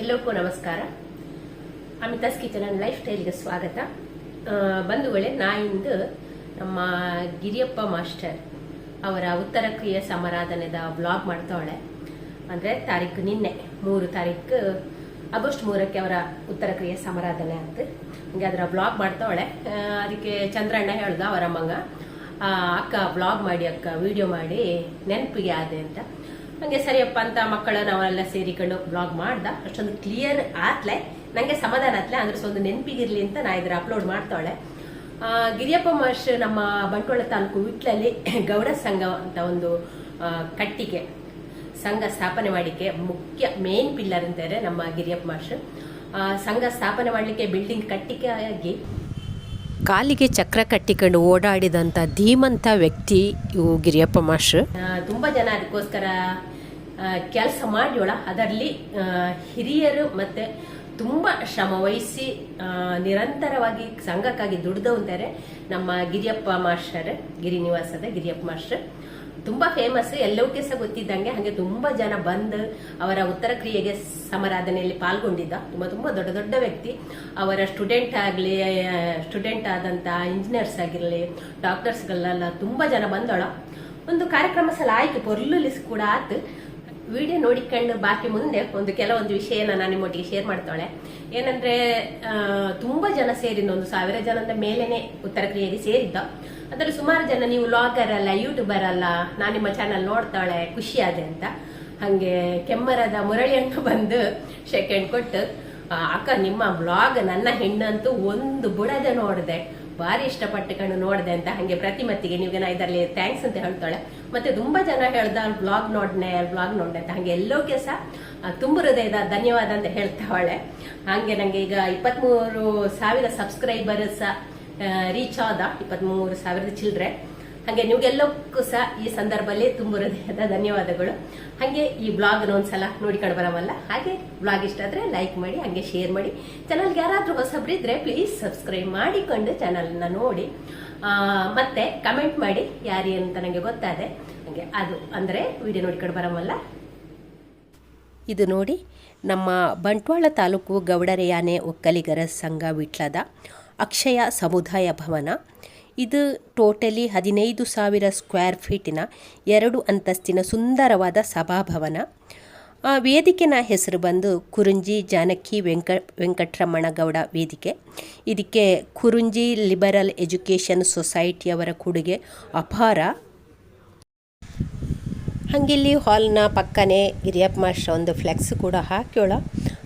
ಎಲ್ಲರಿಗೂ ನಮಸ್ಕಾರ. Amitha's kitchen and life ಸ್ಟೈಲ್ಗೆ ಸ್ವಾಗತ. ಬಂಧುಗಳೇ ನಾಯಿಂದು ನಮ್ಮ ಗಿರಿಯಪ್ಪ ಮಾಸ್ಟರ್ ಅವರ ಉತ್ತರ ಕ್ರಿಯೆ ಸಮಾರಾಧನೆದ ಬ್ಲಾಗ್ ಮಾಡ್ತಾವಳೆ. ಅಂದರೆ ತಾರೀಕು ನಿನ್ನೆ, ಮೂರು ತಾರೀಕು, ಆಗಸ್ಟ್ ಮೂರಕ್ಕೆ ಅವರ ಉತ್ತರ ಕ್ರಿಯೆ ಸಮಾರಾಧನೆ ಅಂತ. ಹಂಗೆ ಅದರ ಬ್ಲಾಗ್ ಮಾಡ್ತಾವಳೆ. ಅದಕ್ಕೆ ಚಂದ್ರಣ್ಣ ಹೇಳ್ದ ಮಗ ಅಕ್ಕ ಬ್ಲಾಗ್ ಮಾಡಿ, ಅಕ್ಕ ವಿಡಿಯೋ ಮಾಡಿ ನೆನಪಿಗೆ ಆದೆ ಅಂತ. ಹಂಗೆ ಸರಿಯಪ್ಪ ಅಂತ ಮಕ್ಕಳ ನಾವೆಲ್ಲ ಸೇರಿಕೊಂಡು ಬ್ಲಾಗ್ ಮಾಡ್ದ. ಅಷ್ಟೊಂದು ಕ್ಲಿಯರ್ ಆತ್ಲೆ. ನಂಗೆ ಸಮಾಧಾನ ಆತ್ಲೆ. ಅಂದ್ರೆ ಸ್ವಲ್ಪ ನೆನಪಿಗಿರ್ಲಿ ಅಂತ ನಾ ಇದ್ರ ಅಪ್ಲೋಡ್ ಮಾಡ್ತಾಳೆ. ಗಿರಿಯಪ್ಪ ಮಹರ್ಷಿ ನಮ್ಮ ಬಂಟ್ವಾಳ ತಾಲೂಕು ವಿಟ್ಲಲ್ಲಿ ಗೌಡ ಸಂಘ ಅಂತ ಒಂದು ಕಟ್ಟಿಗೆ ಸಂಘ ಸ್ಥಾಪನೆ ಮಾಡಲಿಕ್ಕೆ ಮುಖ್ಯ ಮೇನ್ ಪಿಲ್ಲರ್ ಅಂತಾರೆ ನಮ್ಮ ಗಿರಿಯಪ್ಪ ಮಹರ್ಷಿ. ಸಂಘ ಸ್ಥಾಪನೆ ಮಾಡಲಿಕ್ಕೆ ಬಿಲ್ಡಿಂಗ್ ಕಟ್ಟಿಗೆ ಆಗಿ ಕಾಲಿಗೆ ಚಕ್ರ ಕಟ್ಟಿಕೊಂಡು ಓಡಾಡಿದಂಥ ಧೀಮಂತ ವ್ಯಕ್ತಿ ಇವು ಗಿರಿಯಪ್ಪ ಮಾಸ್ಟ್ರು. ತುಂಬ ಜನ ಅದಕ್ಕೋಸ್ಕರ ಕೆಲಸ ಮಾಡ್ಯೋಳ. ಅದರಲ್ಲಿ ಹಿರಿಯರು ಮತ್ತೆ ತುಂಬ ಶ್ರಮ ವಹಿಸಿ ನಿರಂತರವಾಗಿ ಸಂಘಕ್ಕಾಗಿ ದುಡ್ದವಂತಾರೆ ನಮ್ಮ ಗಿರಿಯಪ್ಪ ಮಾಸ್ಟರ್ ಗಿರಿನಿವಾಸದ ಗಿರಿಯಪ್ಪ ಮಾಸ್ಟರ್. ತುಂಬಾ ಫೇಮಸ್ ಎಲ್ಲವಕ್ಕೆ ಸಹ ಗೊತ್ತಿದ್ದಂಗೆ, ಹಾಗೆ ತುಂಬಾ ಜನ ಬಂದು ಅವರ ಉತ್ತರ ಕ್ರಿಯೆಗೆ ಸಮಾರಾಧನೆಯಲ್ಲಿ ಪಾಲ್ಗೊಂಡಿದ್ದ ತುಂಬಾ ತುಂಬಾ ದೊಡ್ಡ ದೊಡ್ಡ ವ್ಯಕ್ತಿ. ಅವರ ಸ್ಟೂಡೆಂಟ್ ಆಗಲಿ ಸ್ಟೂಡೆಂಟ್ ಆದಂತ ಇಂಜಿನಿಯರ್ಸ್ ಆಗಿರಲಿ ಡಾಕ್ಟರ್ಸ್ಗಳೆಲ್ಲ ತುಂಬಾ ಜನ ಬಂದೋಳ. ಒಂದು ಕಾರ್ಯಕ್ರಮ ಸಲ ಆಯ್ತು ಪೊರ್ಲುಲಿಸ್ ಕೂಡ ಆತು. ವಿಡಿಯೋ ನೋಡಿಕೊಂಡು ಬಾಕಿ ಮುಂದೆ ಒಂದು ಕೆಲವೊಂದು ವಿಷಯನ ನಾನು ನಿಮ್ಮೊಟ್ಟಿಗೆ ಶೇರ್ ಮಾಡ್ತಾಳೆ. ಏನಂದ್ರೆ ತುಂಬಾ ಜನ ಸೇರಿದ್ದ, ಒಂದು ಸಾವಿರ ಜನದ ಮೇಲೇನೆ ಉತ್ತರ ಕ್ರಿಯೆಗೆ ಸೇರಿದ್ದ. ಅದರಲ್ಲಿ ಸುಮಾರು ಜನ ನೀವು ವ್ಲಾಗರ್ ಅಲ್ಲ ಯೂಟ್ಯೂಬರ್ ಅಲ್ಲ, ನಾನು ನಿಮ್ಮ ಚಾನಲ್ ನೋಡ್ತಾಳೆ ಖುಷಿ ಆದೆ ಅಂತ. ಹಂಗೆ ಕೆಮ್ಮರದ ಮುರಳಿ ಮುರಳಿಯನ್ನು ಬಂದು ಸೆಕೆಂಡ್ ಕೊಟ್ಟು ಅಕ್ಕ, ನಿಮ್ಮ ವ್ಲಾಗ್ ನನ್ನ ಹೆಣ್ಣಂತೂ ಒಂದು ಬುಡದೆ ನೋಡಿದೆ. ಭಾರಿ ಇಷ್ಟಪಟ್ಟುಕೊಂಡು ನೋಡಿದೆ ಅಂತ ಹಂಗೆ ಪ್ರತಿಮತ್ತಿಗೆ ನೀವು ನಾ ಇದರಲ್ಲಿ ಥ್ಯಾಂಕ್ಸ್ ಅಂತ ಹೇಳ್ತಾಳೆ. ಮತ್ತೆ ತುಂಬಾ ಜನ ಹೇಳ್ದ ಬ್ಲಾಗ್ ನೋಡ್ನೆ ಬ್ಲಾಗ್ ನೋಡ್ನೆ ಅಂತ. ಹಂಗೆ ಎಲ್ಲೋಕೆ ಸಹ ತುಂಬ ಹೃದಯದ ಧನ್ಯವಾದ ಅಂತ ಹೇಳ್ತಾವಳೆ. ಹಂಗೆ ನಂಗೆ ಈಗ ಇಪ್ಪತ್ಮೂರು ಸಾವಿರ ಸಬ್ಸ್ಕ್ರೈಬರ್ ಸಹ ರೀಚ್ ಆದ ಇಪ್ಪತ್ಮೂರು ಸಾವಿರದ ಚಿಲ್ಡ್ರೆ ಹಾಗೆ ನಿಮ್ಗೆಲ್ಲಕ್ಕೂ ಸಹ ಈ ಸಂದರ್ಭದಲ್ಲಿ ತುಂಬ ಹೃದಯದ ಧನ್ಯವಾದಗಳು. ಹಾಗೆ ಈ ಬ್ಲಾಗ್ ಒಂದ್ಸಲ ನೋಡಿಕೊಂಡು ಬರಮಲ್ಲ ಹಾಗೆ ಬ್ಲಾಗ್ ಇಷ್ಟ ಆದ್ರೆ ಲೈಕ್ ಮಾಡಿ, ಹಾಗೆ ಶೇರ್ ಮಾಡಿ. ಚಾನಲ್ಗೆ ಯಾರಾದ್ರೂ ಹೊಸಬ್ರಿದ್ರೆ ಪ್ಲೀಸ್ ಸಬ್ಸ್ಕ್ರೈಬ್ ಮಾಡಿಕೊಂಡು ಚಾನಲ್ನ ನೋಡಿ. ಮತ್ತೆ ಕಮೆಂಟ್ ಮಾಡಿ ಯಾರಿ ಅಂತ ನನಗೆ ಗೊತ್ತಾದೆ. ಹಾಗೆ ಅದು ಅಂದ್ರೆ ವಿಡಿಯೋ ನೋಡ್ಕೊಂಡು ಬರಮಲ್ಲ ಇದು ನೋಡಿ ನಮ್ಮ ಬಂಟ್ವಾಳ ತಾಲೂಕು ಗೌಡರೆಯಾನೆ ಒಕ್ಕಲಿಗರ ಸಂಘ ವಿಟ್ಲದ ಅಕ್ಷಯ ಸಮುದಾಯ ಭವನ. ಇದು ಟೋಟಲಿ ಹದಿನೈದು ಸಾವಿರ ಸ್ಕ್ವೇರ್ ಫೀಟಿನ ಎರಡು ಅಂತಸ್ತಿನ ಸುಂದರವಾದ ಸಭಾಭವನ. ವೇದಿಕೆನ ಹೆಸರು ಬಂದು ಕುರುಂಜಿ ಜಾನಕಿ ವೆಂಕ, ವೆಂಕಟರಮಣಗೌಡ ವೇದಿಕೆ. ಇದಕ್ಕೆ ಕುರುಂಜಿ ಲಿಬರಲ್ ಎಜುಕೇಷನ್ ಸೊಸೈಟಿಯವರ ಕೊಡುಗೆ ಅಪಾರ. ಹಂಗಿಲ್ಲಿ ಹಾಲ್ನ ಪಕ್ಕನೆ ಗಿರಿಯಪ್ಪ ಮಾಸ್ಟ್ರ ಒಂದು ಫ್ಲೆಕ್ಸ್ ಕೂಡ ಹಾಕ್ಯೋಳ.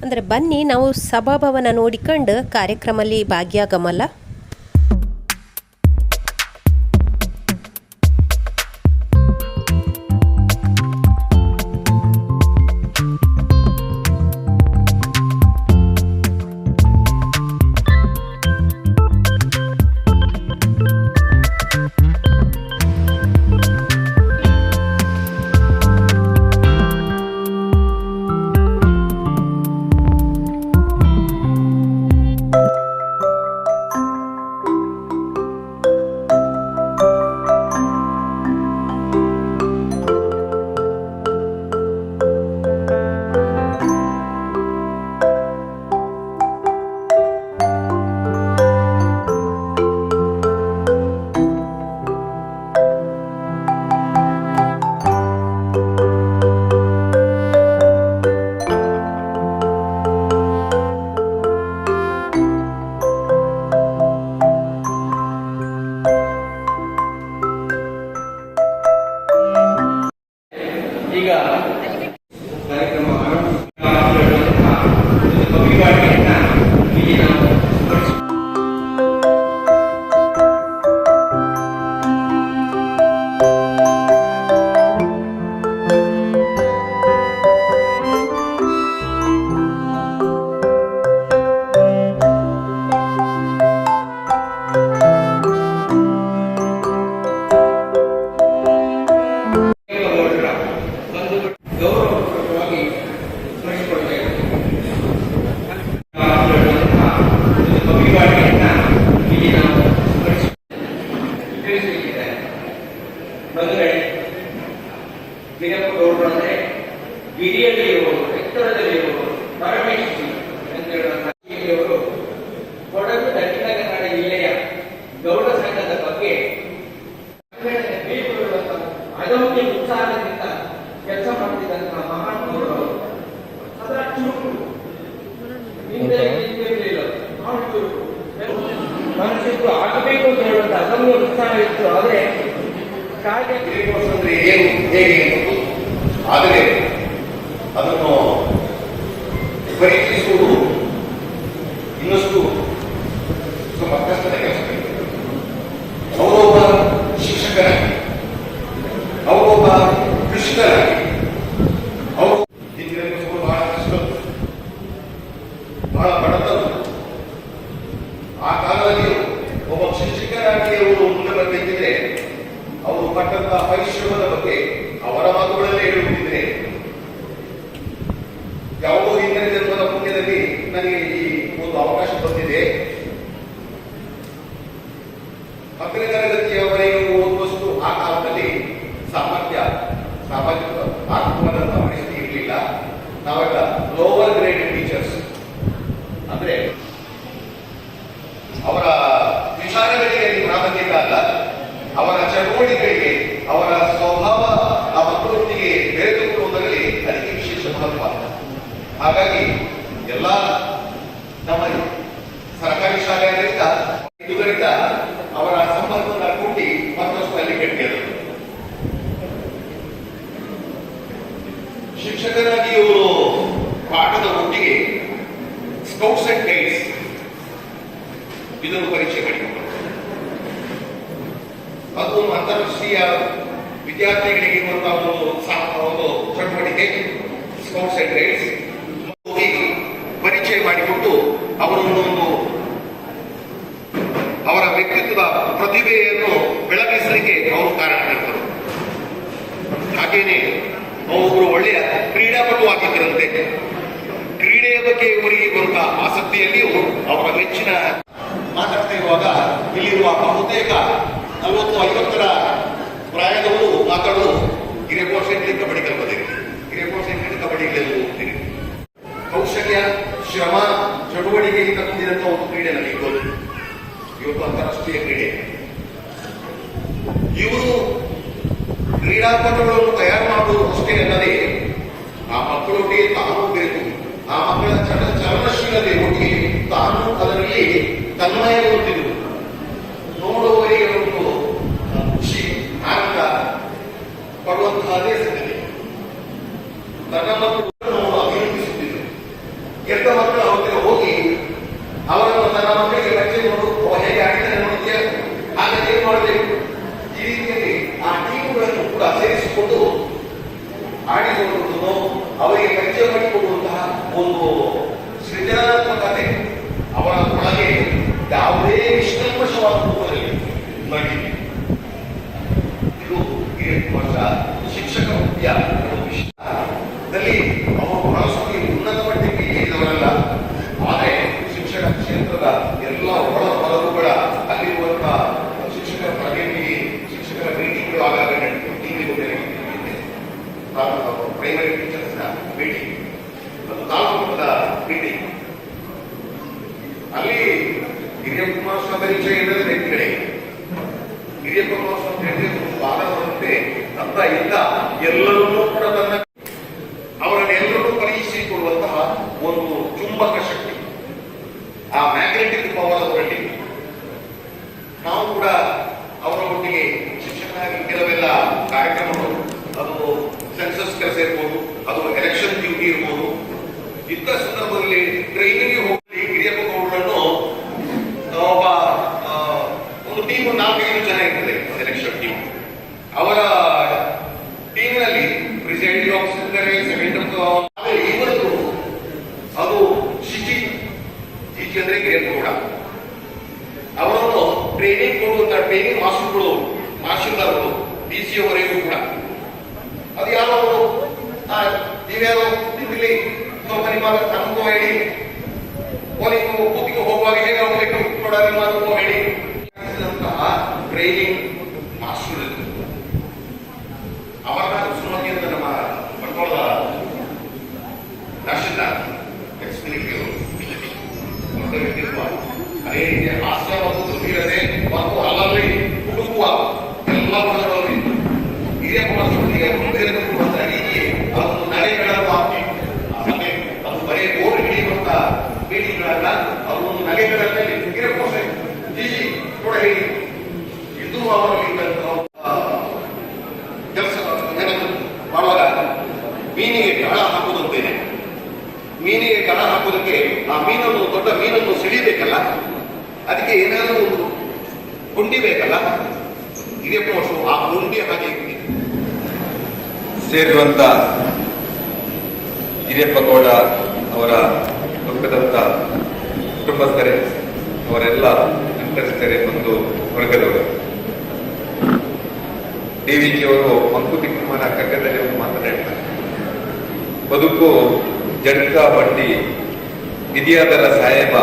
ಅಂದರೆ ಬನ್ನಿ ನಾವು ಸಭಾಭವನ ನೋಡಿಕೊಂಡು ಕಾರ್ಯಕ್ರಮದಲ್ಲಿ ಭಾಗಿಯಾಗಮಲ್ಲ? ಮನಸ್ಸಿತ್ತು ಆಗಬೇಕು ಅಂತ ಹೇಳುವಂತ ಅದನ್ನು ಉತ್ಸಾಹ ಇತ್ತು ಆದರೆ ಕಾಗೆ ಅಂದ್ರೆ ಏನು ಹೇಗೆ ಆದರೆ ಅದನ್ನು ಪರೀಕ್ಷಿಸುವುದು ಇನ್ನಷ್ಟು ಸ್ವಲ್ಪ ಕಷ್ಟದ ಕೆಲಸ ಅವರೊಬ್ಬ ಶಿಕ್ಷಕರಾಗಿ ಅವರೊಬ್ಬ ಕೃಷಿಕರಾಗಿ ಅವರು ಹಿಂದಿನ ದಿವಸಗಳು ಬಹಳ ಕಷ್ಟ ಬಹಳ ಬಡತನ ಆ ಕಾಲದಲ್ಲಿ ಒಬ್ಬ ಶಿಕ್ಷಕರಾಗಿ ಅವರು ಮುಂದೆ ಬರಬೇಕಿದ್ರೆ ಅವರು ಪಟ್ಟಂತಹ ಪರಿಶ್ರಮದ ಬಗ್ಗೆ ಅವರ ಮಾತುಗಳಲ್ಲೇ ಹೇಳುತ್ತಿದ್ರೆ ಯಾವುದೋ ಹಿಂದಿನ ಜನ್ಮದ ಪುಣ್ಯದಲ್ಲಿ ನನಗೆ ಈ ಒಂದು ಅವಕಾಶ ಬಂದಿದೆ ಹತ್ತನೇ ತರಗತಿಯವರೆಗೆ ಓದುವಷ್ಟು ಆ ಕಾಲದಲ್ಲಿ ಸಾಮರ್ಥ್ಯ, ಸಾಮಾಜಿಕ ಆತ್ಮವಂತ ಪರಿಸ್ಥಿತಿ ಇರಲಿಲ್ಲ. ನಾವೆಲ್ಲ ಲೋವರ್ ಗ್ರೇಡ್ ಟೀಚರ್ಸ್ ಅಂದ್ರೆ ಅವರ ವಿಚಾರಗಳಿಗೆ ಪ್ರಾಮುಖ್ಯತೆ ಅಲ್ಲ, ಅವರ ಚಟುವಟಿಕೆಗಳಿಗೆ ಅವರ ಸ್ವಭಾವ, ಆ ಮಕ್ಕಳೊಂದಿಗೆ ಬೆರೆತುಕೊಳ್ಳುವುದರಲ್ಲಿ ಅದಕ್ಕೆ ವಿಶೇಷ ಮಹತ್ವ. ಹಾಗಾಗಿ ಎಲ್ಲ ನಮ್ಮ ಸರ್ಕಾರಿ ಶಾಲೆಗಳಿಂದ ಇದರಿಂದ ಅವರ ಸಂಪರ್ಕವನ್ನು ಕೂಡಿ ಮತ್ತಷ್ಟು ಅಲ್ಲಿ ಗಟ್ಟಿಯಾದರು ಶಿಕ್ಷಕರಾಗಿ ಇವರು ಪಾಠದ ಒಟ್ಟಿಗೆ ಸ್ಕೌಟ್ಸ್ ಅಂಡ್ ಗೈಡ್ಸ್ ಇದನ್ನು ಪರೀಕ್ಷೆ ಮಾಡಿಕೊಂಡರು ಅದು ಒಂದು ಅಂತಾರಾಷ್ಟ್ರೀಯ ವಿದ್ಯಾರ್ಥಿಗಳಿಗೆ ಇರುವಂತಹ ಒಂದು ಸಾ- ಒಂದು ಚಟುವಟಿಕೆ ಸ್ಕೌಟ್ಸ್ ಅಂಡ್ ಗೈಡ್ಸ್ ಹೋಗಿ ಪರಿಚಯ ಮಾಡಿಕೊಟ್ಟು ಅವರನ್ನು ಒಂದು ಅವರ ವ್ಯಕ್ತಿತ್ವದ ಪ್ರತಿಭೆಯನ್ನು ಬೆಳಗಿಸಲಿಕ್ಕೆ ಅವರು ಕಾರಣರಾಗ್ತರು ಹಾಗೇನೆ ಅವರು ಒಳ್ಳೆಯ ಕ್ರೀಡಾಪಟು ಆಗಿದ್ದರಂತೆ ಕ್ರೀಡೆಯ ಬಗ್ಗೆ ಇವರಿಗೆ ಬರುವ ಆಸಕ್ತಿಯಲ್ಲಿಯೂ ಅವರ ಮೆಚ್ಚಿನ ಮಾತಾಡ್ತಾ ಇರುವಾಗ ಇಲ್ಲಿರುವ ಬಹುತೇಕ ನಲವತ್ತು ಐವತ್ತರ ಪ್ರಾಯದವರು ಮಾತಾಡಲು ಸೆಂಟ್ರಿ ಕಬಡ್ಡಿ ಕಲ್ಪದಲ್ಲಿ ಹಿರೇಕೋರ್ ಸೆಂಟ್ರಿ ಕಬಡ್ಡಿ ಗೆಲ್ಲುವುದು ಚಟುವಟಿಕೆಯಿಂದ ತುಂಬಿದಂತ ಒಂದು ಕ್ರೀಡೆ ನನಗೆ ಗೊತ್ತು ಇವತ್ತು ಅಂತಾರಾಷ್ಟ್ರೀಯ ಕ್ರೀಡೆ. ಇವರು ಕ್ರೀಡಾಪಟುಗಳನ್ನು ತಯಾರು ಮಾಡುವುದು ಅಷ್ಟೇ ಅಲ್ಲದೆ ಆ ಮಕ್ಕಳೊಟ್ಟಿಗೆ ತಾನು ಬೇಕು ಆ ಮಕ್ಕಳ ಚಲ ಚಲನಶೀಲತೆ ಒಟ್ಟಿಗೆ ತಾನು ಅದರಲ್ಲಿ ತನ್ಮಯಗೊಳ್ತಿದ್ರು ನೋಡುವವರಿಗೆ ಒಂದು ಖುಷಿ, ಆನಂದ ಪಡುವಂತಹ ಅದೇ ಸಂಗತಿ ತನ್ನ ಮಕ್ಕಳನ್ನು ಅಭಿನಂದಿಸುತ್ತಿದ್ದರು ಕೆಟ್ಟ ಮಕ್ಕಳ ಹತ್ತಿರ ಹೋಗಿ ಅವರನ್ನು ತನ್ನ ಮಕ್ಕಳಿಗೆ ರಕ್ಷೆ ನೋಡು ಅವ ಹೇಗೆ ಆಡಿದ್ದಾನೆ ನೋಡುತ್ತೀಯ ಹಾಗಾದ್ರೆ ಏನು ಮಾಡಬೇಕು ಈ ರೀತಿಯಲ್ಲಿ ಆ ಟೀಮ್ಗಳನ್ನು ಕೂಡ ಸೇರಿಸಿಕೊಂಡು ಆಡಿಕೊಳ್ಳುವುದನ್ನು ಅವರಿಗೆ ಪರಿಚಯ ಮಾಡಿಕೊಡುವಂತಹ ಒಂದು ಸೃಜನಾತ್ಮಕತೆ ಅವರ ಒಳಗೆ ಯಾವುದೇ ನಿಷ್ಕಲ್ಮಶವಾದ ರೂಪದಲ್ಲಿ ನಡೀಲಿ ಇದು ಈ ವರ್ಷ ಒಂದು ವಿಷಯದಲ್ಲಿ ಅವರು ಬಹಳಷ್ಟು ಉನ್ನತ ಮಟ್ಟಕ್ಕೆ ಏರಿದವರಲ್ಲ ಆದರೆ ಶಿಕ್ಷಣ ಕ್ಷೇತ್ರದ ಎಲ್ಲ ಒಳ ಅಲ್ಲಿರುವಂತಹ ಶಿಕ್ಷಕರ ತರಬೇತಿ ಶಿಕ್ಷಕರ ಮೀಟಿಂಗ್ಗಳು ಆಗಾಗ ನಡೆಯುತ್ತೆ ಟಿವಿ ಪ್ರೈಮರಿ ಟೀಚರ್ಸ್ನ ಮೀಟಿಂಗ್ ಅಲ್ಲಿ ಹಿರಿಯ ಕುಮಾರಸ್ವಾಮಿ ಪರಿಚಯ ಇಲ್ಲದ ವ್ಯಕ್ತಿಗಳೇ ಹಿರಿಯ ಕುಮಾರಸ್ವಾಮಿ ಹೇಳಿದ್ರೆ ಒಂದು ವಾದ ಬರುತ್ತೆ ಅಂತ ಇಲ್ಲ ಎಲ್ಲರನ್ನೂ ಕೂಡ ತನ್ನ ಅವರನ್ನೆಲ್ಲರೂ ಪರೀಕ್ಷಿಸಿಕೊಳ್ಳುವಂತಹ ಒಂದು ಚುಂಬಕ ಶಕ್ತಿ ಆ ಮ್ಯಾಗ್ನೆಟಿಕ್ ಪವರ್ ಅವರಲ್ಲಿ ನಾವು ಕೂಡ ಅವರ ಒಟ್ಟಿಗೆ ಶಿಕ್ಷಕರಾಗಿ ಕೆಲವೆಲ್ಲ ಕಾರ್ಯಕ್ರಮಗಳು ಅದು ಸೆನ್ಸಸ್ ಕೆಲಸ ಇರ್ಬೋದು ಅದು ಎಲೆಕ್ಷನ್ ಡ್ಯೂಟಿ ಇರ್ಬೋದು ಇಂಥ ಸಂದರ್ಭದಲ್ಲಿ ಟ್ರೈನಿಂಗ್ ಹೋಗಿ ಹಿರಿಯಪ್ಪ ಗೌಡರನ್ನು ಒಬ್ಬ ಆ, ಒಂದು ಟೀಮ್ ಚೆನ್ನಾಗಿರ್ತದೆ ಎಲೆಕ್ಷನ್ ಟೀಮ್ ಅವರ ಟೀಮ್ನಲ್ಲಿ ಪ್ರೆಸಿಡೆಂಟ್ ಆಫೀಸರ್ ಸೆಕೆಂಡ್ ಆದರೆ ಇವತ್ತು ಅದು ಶಿಶಿ ಶಿಶಿ ಅಂದ್ರೆ ಗೌಡ ಅವರನ್ನು ಟ್ರೈನಿಂಗ್ ಕೊಡುವಂತ ಟ್ರೈನಿಂಗ್ ಮಾಸ್ಟರ್ಗಳು ಮಾಸ್ಟರ್ಗಳು ಡಿ ಸಿ ಅವರೆಗೂ ಕೂಡ. ಅದು ಯಾರೋ ನೀವ್ಯಾರೋ ನಿಮ್ಮಲ್ಲಿ ನಿಮ್ಮ ಅನುಭವ ಹೇಳಿ. ಕೂತಿಗೆ ಹೋಗುವಾಗ ಹೇಗೆ ಹೋಗ್ಬೇಕು ಕೂಡ ನಿಮ್ಮ ಹೇಳಿ. ಟ್ರೈನಿಂಗ್ ಮಾಸ್ಟರ್ ಇರ್ತಾರೆ ಅಮರನಾಥ್ ಸುಮತಿ ಅಂತ ನಮ್ಮ ಬಂಡವಾಳದ ರಾಶಿನಾಥ್ ಎಕ್ಸ್ ಮಿಲಿಟರಿ ದೊಡ್ಡ ವ್ಯಕ್ತಿತ್ವ ಅದೇ ರೀತಿಯ ಹಾಸ್ಯ ಮತ್ತು ಗಂಭೀರತೆ ಮತ್ತು ಅಲ್ಲಲ್ಲಿ ಹುಡುಕುವ ಎಲ್ಲ ಪದಗಳಲ್ಲಿ ಹಿರಿಯ ಕುಮಾರಸ್ವಾಮಿಗೆ ಮುಂದಿನ ಕೊಡುವಂತಹ ರೀತಿ ಅದನ್ನು ನಡೆಗಳನ್ನ ಅದು ಬರೀ ಓಡ್ ಹಿಡಿಯುವಂತಹ ಭೇಟಿಗಳನ್ನ ಅದೊಂದು ನಡೆಗಳಲ್ಲಿ ಸೇರಿರುವಂತ ಹಿರಿಯಪ್ಪ ಗೌಡ ಅವರ ದುಃಖದಂತ ಕುಟುಂಬಸ್ಥರೇ, ಅವರೆಲ್ಲ ನಂತರಿಸ್ತರೆ ಒಂದು ವರ್ಗದವರು ಡಿ ವಿ ಜಿಯವರು ಮಂಕುತಿಮ್ಮನ ಕಗ್ಗದಲ್ಲಿ ಒಂದು ಮಾತನಾಡ್ತಾರೆ ಬದುಕು ಜಡ್ಕ ಬಡ್ಡಿ ವಿಧಿಯಾದರ ಸಾಹೇಬ,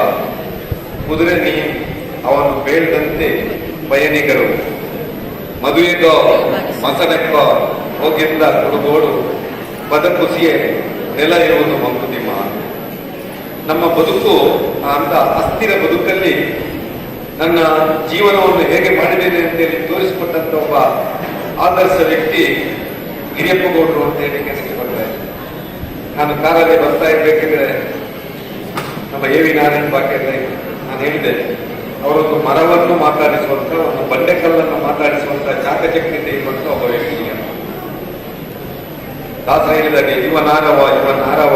ಕುದುರೆ ನೀ ಅವನು ಬೇಡದಂತೆ ಪಯಣಿಗರು ಮದುವೆಗೋ ಮಸನಕ್ಕೋ ಹೋಗಿದ್ದ ಕುಡುಗೋಡು ಬದಕುಸಿಯೇ ನೆಲ ಇರುವುದು ಮಂಕುತಿಮ್ಮ. ನಮ್ಮ ಬದುಕು ಅಂತ ಅಸ್ಥಿರ ಬದುಕಲ್ಲಿ ನನ್ನ ಜೀವನವನ್ನು ಹೇಗೆ ಮಾಡಿದ್ದೇನೆ ಅಂತೇಳಿ ತೋರಿಸಿಕೊಟ್ಟಂತ ಒಬ್ಬ ಆದರ್ಶ ವ್ಯಕ್ತಿ ಹಿರಿಯಪ್ಪಗೌಡರು ಅಂತ ಹೇಳಿ ಬರ್ತಾರೆ ನಾನು ಕಾರಲ್ಲಿ ಬರ್ತಾ ಇರ್ಬೇಕಿದ್ರೆ ನಮ್ಮ ಎ ವಿ ನಾರಾಯಣ ನಾನು ಹೇಳಿದೆ, ಅವರೊಂದು ಮರವನ್ನು ಮಾತಾಡಿಸುವಂತ, ಒಂದು ಬಂಡೆಕಲ್ಲನ್ನು ಮಾತಾಡಿಸುವಂತ ಚಾಕಚಕ್ಯತೆ ಇರುವಂತ ಒಬ್ಬ ವ್ಯಕ್ತಿ. ದಾಸ ಹೇಳಿದಾಗೆ ಇವ ನಾರವ ಇವ ನಾರವ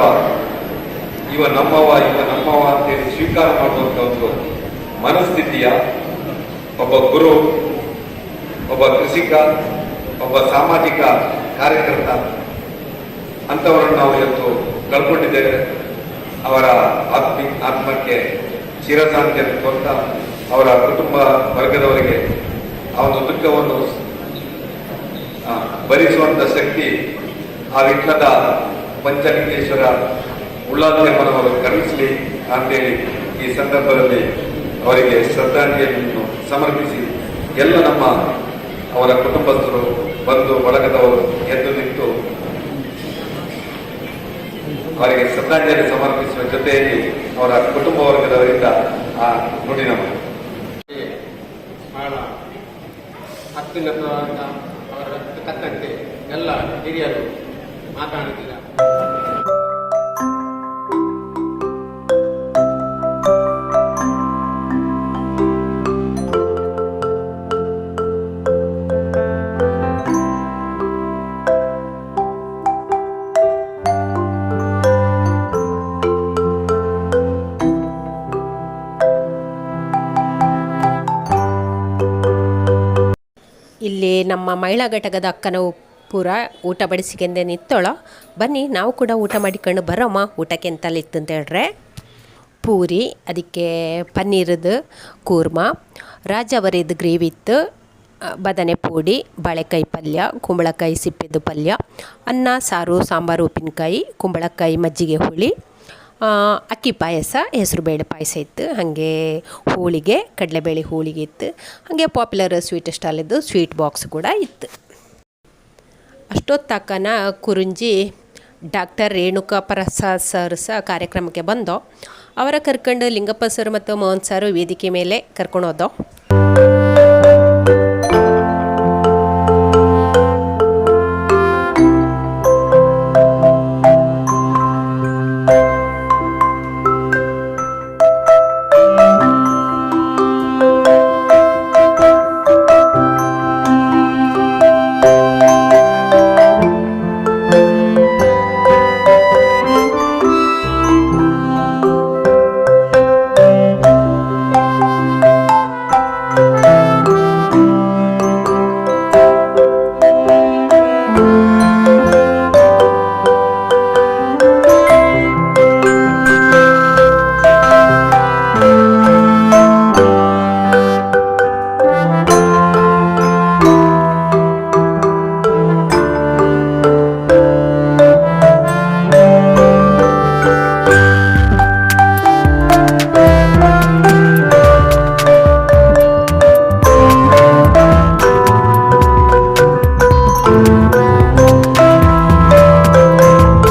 ಇವ ನಮ್ಮವ ಇವ ನಮ್ಮವ ಅಂತೇಳಿ ಸ್ವೀಕಾರ ಮಾಡುವಂತ ಒಂದು ಮನಸ್ಥಿತಿಯ ಒಬ್ಬ ಗುರು ಒಬ್ಬ ಕೃಷಿಕ ಒಬ್ಬ ಸಾಮಾಜಿಕ ಕಾರ್ಯಕರ್ತ ಅಂತವರನ್ನು ನಾವು ಇವತ್ತು ಕಳ್ಕೊಂಡಿದ್ದೇವೆ. ಅವರ ಆತ್ಮಿ ಆತ್ಮಕ್ಕೆ ಚಿರಶಾಂತಿಯನ್ನು ಕೊಡ್ತಾ ಅವರ ಕುಟುಂಬ ವರ್ಗದವರಿಗೆ ಆ ಒಂದು ದುಃಖವನ್ನು ಆ, ಭರಿಸುವಂತ ಶಕ್ತಿ ಆ ವಿಟ್ಲದ ಪಂಚಲಿಂಗೇಶ್ವರ ಉಳ್ಳಾದ್ಯಮ್ಮನವರು ಕರುಣಿಸಲಿ ಅಂತೇಳಿ ಈ ಸಂದರ್ಭದಲ್ಲಿ ಅವರಿಗೆ ಶ್ರದ್ಧಾಂಜಲಿಯನ್ನು ಸಮರ್ಪಿಸಿ ಎಲ್ಲ ನಮ್ಮ ಅವರ ಕುಟುಂಬಸ್ಥರು ಬಂಧು ಬಳಗದವರು ಎದ್ದು ನಿಂತು ಅವರಿಗೆ ಶ್ರದ್ಧಾಂಜಲಿ ಸಮರ್ಪಿಸುವ ಜೊತೆಯಲ್ಲಿ ಅವರ ಕುಟುಂಬ ವರ್ಗದವರಿಂದ ಆ ನುಡಿನ. ಬಹಳ ಅತ್ಯುನ್ನತವಾದ ಅವರ ತಕ್ಕಂತೆ ಎಲ್ಲ ಹಿರಿಯರು ಮಾತನಾಡುತ್ತಿದ್ದಾರೆ ಇಲ್ಲಿ ನಮ್ಮ ಮಹಿಳಾ ಘಟಕದ ಅಕ್ಕನ ಪೂರ ಊಟ ಬಡಿಸಿಕೆಂದೇ ನಿತ್ತೋಳ. ಬನ್ನಿ, ನಾವು ಕೂಡ ಊಟ ಮಾಡಿಕೊಂಡು ಬರೋಮ್ಮ ಊಟಕ್ಕೆ ಅಂತ ಹೇಳ್ರೆ. ಪೂರಿ, ಅದಕ್ಕೆ ಪನ್ನೀರದು ಕೂರ್ಮ, ರಾಜವರಿದು ಗ್ರೇವಿ ಇತ್ತು ಬದನೆ ಪೂಡಿ, ಬಾಳೆಕಾಯಿ ಪಲ್ಯ, ಕುಂಬಳಕಾಯಿ ಸಿಪ್ಪೆದು ಪಲ್ಯ, ಅನ್ನ, ಸಾರು, ಸಾಂಬಾರು, ಉಪ್ಪಿನಕಾಯಿ, ಕುಂಬಳಕಾಯಿ ಮಜ್ಜಿಗೆ ಹುಳಿ ಅಕ್ಕಿ ಪಾಯಸ, ಹೆಸರುಬೇಳೆ ಪಾಯಸ ಇತ್ತು, ಹಾಗೆ ಹೋಳಿಗೆ, ಕಡಲೆಬೇಳೆ ಹೋಳಿಗೆ ಇತ್ತು, ಹಾಗೆ ಪಾಪ್ಯುಲರ್ ಸ್ವೀಟ್ ಸ್ಟಾಲಿದ್ದು ಸ್ವೀಟ್ ಬಾಕ್ಸ್ ಕೂಡ ಇತ್ತು. ಅಷ್ಟೊತ್ತಕ್ಕನ ಕುರುಂಜಿ ಡಾಕ್ಟರ್ ರೇಣುಕಾ ಪ್ರಸಾದ್ ಸರ್ ಸಹ ಕಾರ್ಯಕ್ರಮಕ್ಕೆ ಬಂದೋ. ಅವರ ಕರ್ಕೊಂಡು ಲಿಂಗಪ್ಪ ಸರ್ ಮತ್ತು ಮೋಹನ್ ಸರ್ ವೇದಿಕೆ ಮೇಲೆ ಕರ್ಕೊಂಡು ಹೋದೋ.